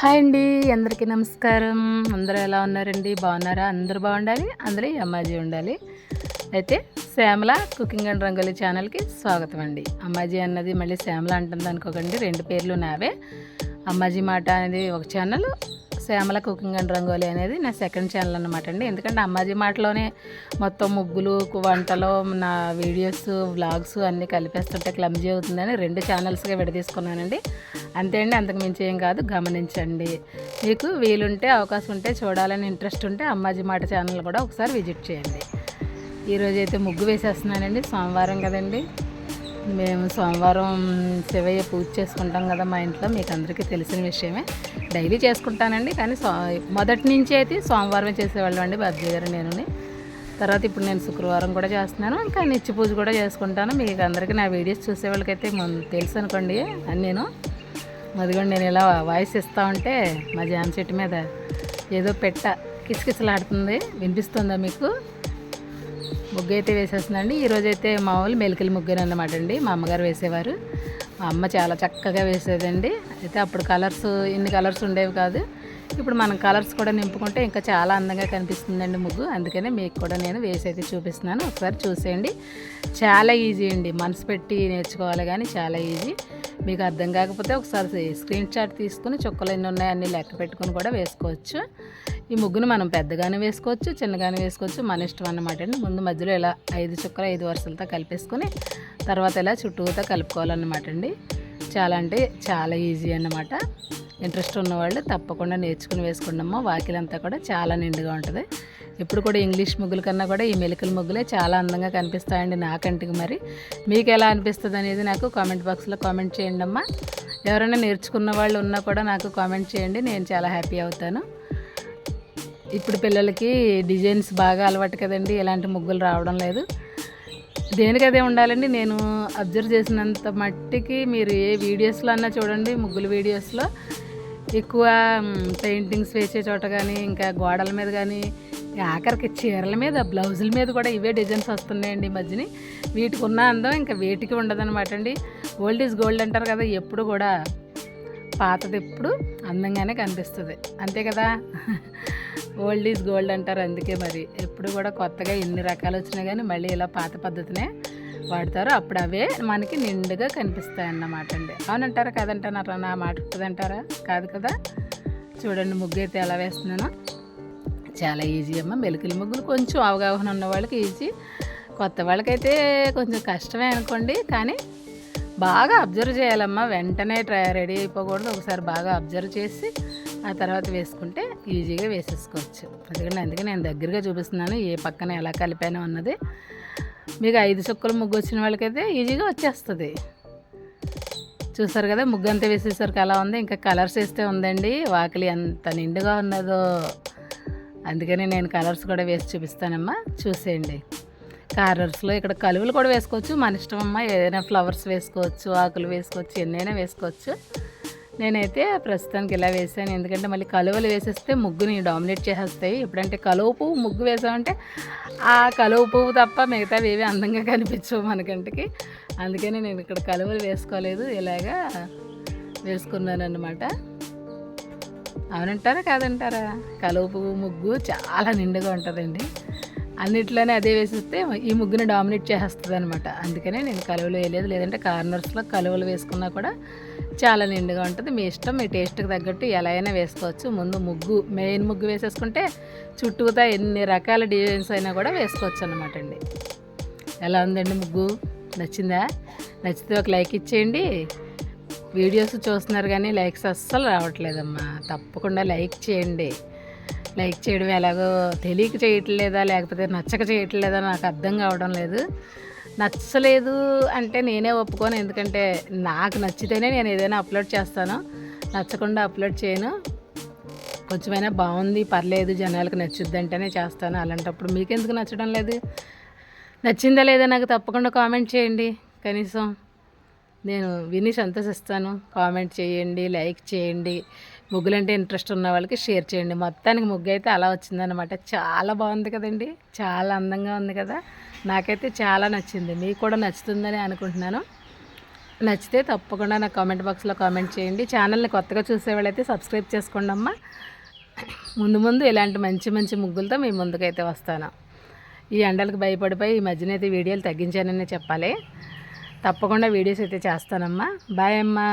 Hi అండి అందరికీ నమస్కారం. అందరూ ఎలా ఉన్నారండి? బాగున్నారా? అందరూ బాగుండాలి? అందరూ అమ్మాజీ ఉండాలి. అయితే శ్యామల కుకింగ్ అండ్ రంగోలీ ఛానల్కి స్వాగతం అండి. అమ్మాజీ అన్నది మళ్ళీ శ్యామల అంటుంది అనుకోకండి రెండు పేర్లు నావే. అమ్మాజీ మాట అనేది ఒక channel Shyamala cooking and rangoli అనేది నా సెకండ్ ఛానల్ అనమాట అండి. ఎందుకంటే అమ్మాజీ మాటలోనే మొత్తం ముగ్గులు వంటలు నా వీడియోస్ వ్లాగ్స్ అన్నీ కలిపేస్తుంటే క్లమ్జీ అవుతుందని రెండు ఛానల్స్గా విడదీసుకున్నానండి. అంతే అండి అంతకు మించి ఏం కాదు గమనించండి. మీకు వీలుంటే అవకాశం ఉంటే చూడాలని ఇంట్రెస్ట్ ఉంటే అమ్మాజీ మాట ఛానల్ కూడా ఒకసారి విజిట్ చేయండి. ఈరోజు అయితే ముగ్గు వేసేస్తున్నానండి సోమవారం కదండి. మేము సోమవారం శివయ్య పూజ చేసుకుంటాం కదా మా ఇంట్లో మీకు అందరికీ తెలిసిన విషయమే. డైలీ చేసుకుంటానండి కానీ సో మొదటి నుంచి అయితే సోమవారమే చేసేవాళ్ళం అండి బాబ్జీ గారు నేను తర్వాత ఇప్పుడు నేను శుక్రవారం కూడా చేస్తున్నాను ఇంకా నిత్య పూజ కూడా చేసుకుంటాను. మీకు అందరికీ నా వీడియోస్ చూసే వాళ్ళకైతే తెలుసు అనుకోండి అని నేను. అదిగోండి నేను ఇలా వాయిస్ ఇస్తా ఉంటే మా జామ చెట్టు మీద ఏదో పెట్ట కిసకిసలాడుతుంది. వినిపిస్తుందా మీకు? ముగ్గు అయితే వేసేస్తుందండి ఈరోజైతే మామూలు మెలికల ముగ్గురు అనమాట అండి. మా అమ్మగారు వేసేవారు. మా అమ్మ చాలా చక్కగా వేసేదండి. అయితే అప్పుడు కలర్స్ ఇన్ని కలర్స్ ఉండేవి కాదు. ఇప్పుడు మనం కలర్స్ కూడా నింపుకుంటే ఇంకా చాలా అందంగా కనిపిస్తుందండి ముగ్గు. అందుకనే మీకు కూడా నేను వేసి అయితే చూపిస్తున్నాను. ఒకసారి చూసేయండి. చాలా ఈజీ అండి. మనసు పెట్టి నేర్చుకోవాలి కానీ చాలా ఈజీ. మీకు అర్థం కాకపోతే ఒకసారి స్క్రీన్ షాట్ తీసుకుని చుక్కలు ఎన్ని ఉన్నాయో అన్ని లెక్క పెట్టుకుని కూడా వేసుకోవచ్చు. ఈ ముగ్గును మనం పెద్దగానే వేసుకోవచ్చు చిన్నగానే వేసుకోవచ్చు. మన ఇష్టం అన్నమాట అండి. ముందు మధ్యలో ఇలా ఐదు చుక్కలు ఐదు వరుసలతో కలిపేసుకొని తర్వాత ఇలా చుట్టూతో కలుపుకోవాలన్నమాట అండి. చాలా అంటే చాలా ఈజీ అన్నమాట. ఇంట్రెస్ట్ ఉన్నవాళ్ళు తప్పకుండా నేర్చుకుని వేసుకున్నామో వాకిలంతా కూడా చాలా నిండుగా ఉంటుంది. ఇప్పుడు కూడా ఇంగ్లీష్ ముగ్గుల కన్నా కూడా ఈ మెలికల ముగ్గులే చాలా అందంగా కనిపిస్తాయండి నాకంటికి మరి. మీకు ఎలా అనిపిస్తుంది అనేది నాకు కామెంట్ బాక్స్లో కామెంట్ చేయండి అమ్మా. ఎవరైనా నేర్చుకున్న వాళ్ళు ఉన్నా కూడా నాకు కామెంట్ చేయండి. నేను చాలా హ్యాపీ అవుతాను. ఇప్పుడు పిల్లలకి డిజైన్స్ బాగా అలవాటు కదండి ఇలాంటి ముగ్గులు రావడం లేదు. దేనికదే ఉండాలండి నేను అబ్జర్వ్ చేసినంత మట్టికి మీరు ఏ వీడియోస్లో అన్నా చూడండి ముగ్గుల వీడియోస్లో. ఎక్కువ పెయింటింగ్స్ వేసే చోట కానీ ఇంకా గోడల మీద కానీ ఆఖరికి చీరల మీద బ్లౌజుల మీద కూడా ఇవే డిజైన్స్ వస్తున్నాయండి ఈ మధ్యని. వీటికి ఉన్న అందం ఇంకా వేటికి ఉండదన్నమాట అండి. ఓల్డ్ ఈజ్ గోల్డ్ అంటారు కదా ఎప్పుడు కూడా పాతది ఎప్పుడు అందంగానే కనిపిస్తుంది. అంతే కదా? ఓల్డ్ ఈజ్ గోల్డ్ అంటారు అందుకే మరి. ఎప్పుడు కూడా కొత్తగా ఎన్ని రకాలు వచ్చినా కానీ మళ్ళీ ఇలా పాత పద్ధతినే వాడతారు. అప్పుడు అవే మనకి నిండుగా కనిపిస్తాయి అన్నమాట అండి. అవునంటారా కదంటారా నా మాట ఉంటుందంటారా కాదు కదా? చూడండి ముగ్గు అయితే ఎలా వేస్తున్నాను. చాలా ఈజీ అమ్మ. మెలికల ముగ్గులు కొంచెం అవగాహన ఉన్న వాళ్ళకి ఈజీ కొత్త వాళ్ళకైతే కొంచెం కష్టమే అనుకోండి కానీ బాగా అబ్జర్వ్ చేయాలమ్మా. వెంటనే ట్రై రెడీ అయిపోకూడదు. ఒకసారి బాగా అబ్జర్వ్ చేసి ఆ తర్వాత వేసుకుంటే ఈజీగా వేసేసుకోవచ్చు. అందుకని అందుకే నేను దగ్గరగా చూపిస్తున్నాను ఏ పక్కన ఎలా కలిపాను అన్నది. మీకు ఐదు చుక్కలు ముగ్గు వచ్చిన వాళ్ళకైతే ఈజీగా వచ్చేస్తుంది. చూసారు కదా ముగ్గు అంతా వేసేసరికి అలా ఉంది. ఇంకా కలర్స్ వేస్తే ఉందండి. వాకిలి ఎంత నిండుగా ఉన్నదో. అందుకని నేను కలర్స్ కూడా వేసి చూపిస్తానమ్మా. చూసేయండి. కార్నర్స్లో ఇక్కడ కలువలు కూడా వేసుకోవచ్చు. మన ఇష్టం ఏదైనా ఫ్లవర్స్ వేసుకోవచ్చు ఆకులు వేసుకోవచ్చు ఎన్నైనా వేసుకోవచ్చు. నేనైతే ప్రస్తుతానికి ఇలా వేసాను. ఎందుకంటే మళ్ళీ కలువలు వేసేస్తే ముగ్గుని డామినేట్ చేసేస్తాయి. ఎప్పుడంటే కలువ పువ్వు ముగ్గు వేసామంటే ఆ కలువ పువ్వు తప్ప మిగతావి ఏవి అందంగా కనిపించవు మనకంటికి అందుకని నేను ఇక్కడ కలువలు వేసుకోలేదు. ఇలాగా వేసుకున్నాను అనమాట అవునంటారా కాదంటారా? కలువ పువ్వు ముగ్గు చాలా నిండుగా ఉంటుందండి. అన్నిట్లోనే అదే వేసిస్తే ఈ ముగ్గుని డామినేట్ చేసేస్తుంది అనమాట అందుకనే నేను కలువలు వేయలేదు. లేదంటే కార్నర్స్లో కలువలు వేసుకున్నా కూడా చాలా నిండుగా ఉంటుంది. మీ ఇష్టం మీ టేస్ట్కి తగ్గట్టు ఎలా అయినా వేసుకోవచ్చు. ముందు ముగ్గు మెయిన్ ముగ్గు వేసేసుకుంటే చుట్టూతా ఎన్ని రకాల డిజైన్స్ అయినా కూడా వేసుకోవచ్చు అనమాట అండి. ఎలా ఉందండి ముగ్గు? నచ్చిందా? నచ్చితే ఒక లైక్ ఇచ్చేయండి. వీడియోస్ చూస్తున్నారు కానీ లైక్స్ అస్సలు రావట్లేదమ్మా. తప్పకుండా లైక్ చేయండి. లైక్ చేయడం ఎలాగో తెలియక చేయట్లేదా లేకపోతే నచ్చక చేయట్లేదా నాకు అర్థం కావడం లేదు. నచ్చలేదు అంటే నేనే ఒప్పుకోను. ఎందుకంటే నాకు నచ్చితేనే నేను ఏదైనా అప్లోడ్ చేస్తాను. నచ్చకుండా అప్లోడ్ చేయను. కొంచెమైనా బాగుంది పర్లేదు జనాలకు నచ్చుద్ది అంటేనే చేస్తాను. అలాంటప్పుడు మీకెందుకు నచ్చడం లేదు? నచ్చిందా లేదా నాకు తప్పకుండా కామెంట్ చేయండి. కనీసం నేను విని సంతోషిస్తాను. కామెంట్ చేయండి లైక్ చేయండి. ముగ్గులంటే ఇంట్రెస్ట్ ఉన్న వాళ్ళకి షేర్ చేయండి. మొత్తానికి ముగ్గు అయితే అలా వచ్చిందనమాట చాలా బాగుంది కదండి. చాలా అందంగా ఉంది కదా. నాకైతే చాలా నచ్చింది. మీకు కూడా నచ్చుతుందని అనుకుంటున్నాను. నచ్చితే తప్పకుండా నా కామెంట్ బాక్స్లో కామెంట్ చేయండి. ఛానల్ని కొత్తగా చూసేవాళ్ళైతే సబ్స్క్రైబ్ చేసుకోండి అమ్మా. ముందు ముందు ఇలాంటి మంచి మంచి ముగ్గులతో మీ ముందుకైతే వస్తాను. ఈ ఎండలకు భయపడిపోయి ఈ మధ్యన అయితే వీడియోలు తగ్గించానని చెప్పాలి. తప్పకుండా వీడియోస్ అయితే చేస్తానమ్మా. బాయ్ అమ్మా.